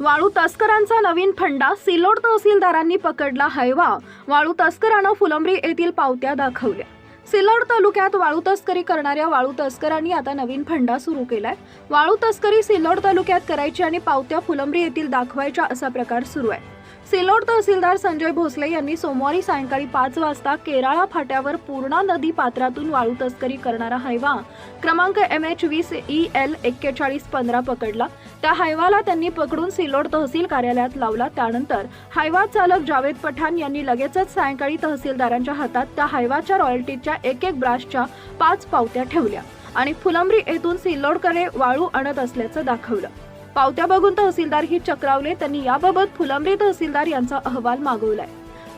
वाळू तस्करांचा नवीन फंडा सिल्लोड तहसीलदारांनी पकडला हैवा वाळू तस्करानं फुलंब्री येथील पावत्या दाखवल्या. सिल्लोड तालुक्यात वाळू तस्करी करणाऱ्या वाळू तस्करांनी आता नवीन फंडा सुरू केलाय. वाळू तस्करी सिल्लोड तालुक्यात करायची आणि पावत्या फुलंब्री येथील दाखवायच्या असा प्रकार सुरू आहे. सिल्लोड तहसीलदार संजय भोसले यांनी सोमवारी सायंकाळी पाच वाजता केराळा फाट्यावर पूर्णा नदी पात्रातून वाळू तस्करी करणारा हैवा क्रमांक एम एच वीस ई एल एक्केचाळीस पंधरा पकडला. त्या हायवाला त्यांनी पकडून सिल्लोड तहसील कार्यालयात लावला. त्यानंतर हायवा चालक जावेद पठाण यांनी लगेचच सायंकाळी तहसीलदारांच्या हातात त्या हायवाच्या रॉयल्टीच्या एक एक ब्राशच्या पाच पावत्या ठेवल्या आणि फुलंब्री येथून सिल्लोडकडे वाळू आणत असल्याचं दाखवलं. पावत्या बघून तहसीलदार ही चक्रावले. त्यांनी याबाबत फुलंब्री तहसीलदार यांचा अहवाल मागवलाय.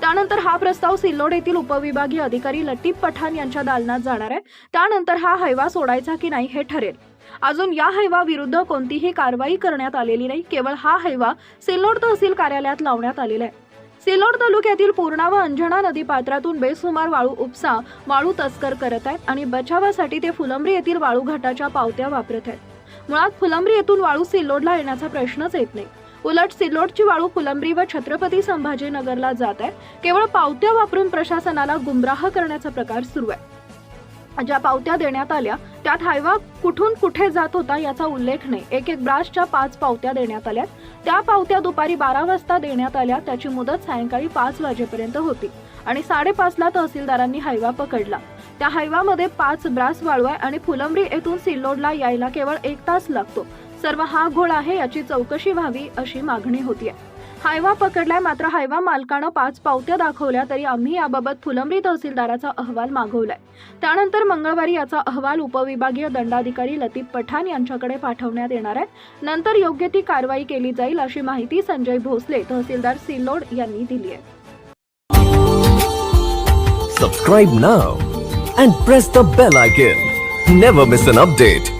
त्यानंतर हा प्रस्ताव सिल्लोड येथील उपविभागीय अधिकारी लतीफ पठाण यांच्या दालनात जाणार आहे. त्यानंतर हा हैवा सोडायचा की नाही हे ठरेल. अजून या हैवा विरुद्ध कोणतीही कारवाई करण्यात आलेली नाही. केवळ हा हैवा सिल्लोड तहसील कार्यालयात लावण्यात आलेला आहे. सिल्लोड तालुक्यातील पूर्णा व अंजणा नदी पात्रातून बेसुमार वाळू उपसा वाळू तस्कर करत आहेत आणि बचावासाठी ते फुलंब्री येथील वाळू घाटाच्या पावत्या वापरत आहेत. मुळात फुलंब्री येथून वाळू सिल्लोडला येण्याचा प्रश्नच येत नाही. उलट सिल्लोडची वाळू फुलंब्री व छत्रपती संभाजीनगरला जात आहे. केवळ पावत्या वापरून प्रशासनाला गुमराह करण्याचा प्रकार सुरू आहे. ज्या पावत्या देण्यात आल्या त्यात हायवा कुठून कुठे जात होता याचा उल्लेख नाही. एक एक ब्रासच्या पाच पावत्या देण्यात आल्या त्या पावत्या दुपारी बारा वाजता देण्यात आल्या. त्याची मुदत सायंकाळी पाच वाजेपर्यंत होती आणि साडेपाचला तहसीलदारांनी हायवा पकडला. त्या हायवामध्ये पाच ब्रास वाळू आहे आणि फुलंब्री येथून सिल्लोडला यायला केवळ एक तास लागतो. सर्व हा घोळ आहे याची चौकशी व्हावी अशी मागणी होतीये. हायवा पकडलाय मात्र हायवा मालकानं पाच पावत्या दाखवल्या तरी आम्ही याबाबत फुलंब्री तहसीलदाराचा अहवाल मागवलाय. त्यानंतर मंगळवारी याचा अहवाल उपविभागीय दंडाधिकारी लतीफ पठाण यांच्याकडे पाठवण्यात येणार आहे. नंतर योग्य ती कारवाई केली जाईल अशी माहिती संजय भोसले तहसीलदार सिल्लोड यांनी दिली आहे. Subscribe now and press the bell icon never miss an update